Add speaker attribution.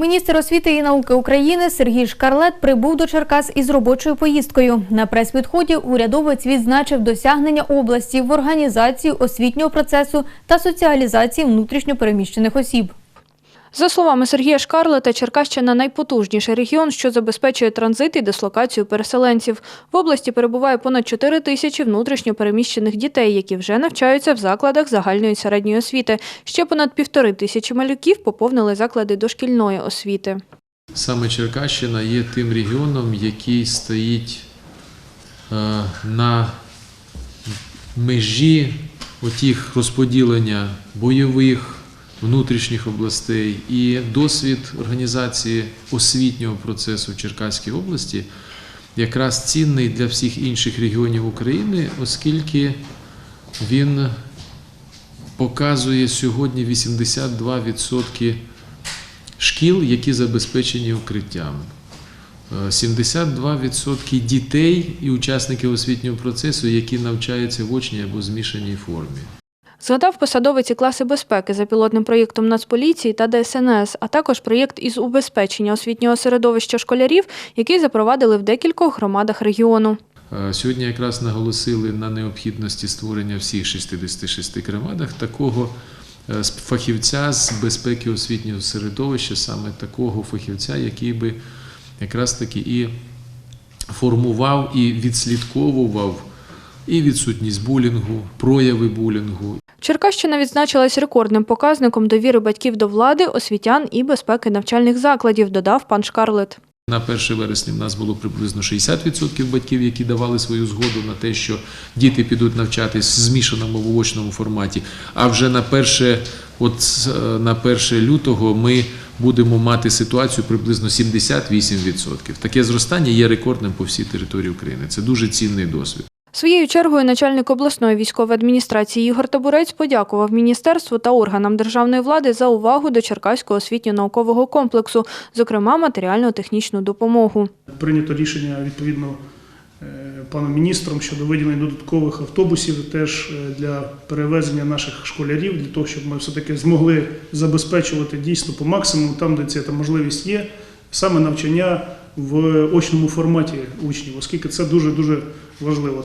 Speaker 1: Міністр освіти і науки України Сергій Шкарлет прибув до Черкас із робочою поїздкою. На прес-підході урядовець відзначив досягнення області в організації освітнього процесу та соціалізації внутрішньопереміщених осіб.
Speaker 2: За словами Сергія Шкарлета, Черкащина найпотужніший регіон, що забезпечує транзит і дислокацію переселенців. В області перебуває понад 4 тисячі внутрішньо переміщених дітей, які вже навчаються в закладах загальної середньої освіти. Ще понад півтори тисячі малюків поповнили заклади дошкільної освіти.
Speaker 3: Саме Черкащина є тим регіоном, який стоїть е, на межі отіх розподілення бойових внутрішніх областей і досвід організації освітнього процесу в Черкаській області якраз цінний для всіх інших регіонів України, оскільки він показує сьогодні 82% шкіл, які забезпечені укриттям. Е, 72% дітей і учасників освітнього процесу, які навчаються в очній або змішаній формі.
Speaker 2: Згадав посадовиці класи безпеки за пілотним проєктом Нацполіції та ДСНС, а також проєкт із убезпечення освітнього середовища школярів, який запровадили в декількох громадах регіону.
Speaker 3: Е, Сьогодні якраз наголосили на необхідності створення всіх 66 громадах такого е, фахівця з безпеки освітнього середовища, саме такого фахівця, який би якраз таки і формував і відслідковував і відсутність булінгу, прояви булінгу,
Speaker 2: Черкащина відзначилась рекордним показником довіри батьків до влади, освітян і безпеки навчальних закладів, додав пан Шкарлет.
Speaker 3: На 1 вересня в нас було приблизно 60% батьків, які давали свою згоду на те, що діти підуть навчатись в змішаному в очному форматі. А вже на 1, от, е, на 1 лютого ми будемо мати ситуацію приблизно 78%. Таке зростання є рекордним по всій території України. Це дуже цінний досвід.
Speaker 2: Своєю чергою начальник обласної військової адміністрації Ігор Табурець подякував міністерству та органам державної влади за увагу до Черкаського освітньо-наукового комплексу, зокрема матеріально-технічну допомогу.
Speaker 4: Прийнято рішення відповідно е, паном міністром щодо виділення додаткових автобусів теж е, для перевезення наших школярів, для того, щоб ми все-таки змогли забезпечувати дійсно по максимуму там, де ця можливість є, саме навчання в очному форматі учнів, оскільки це дуже дуже важливо.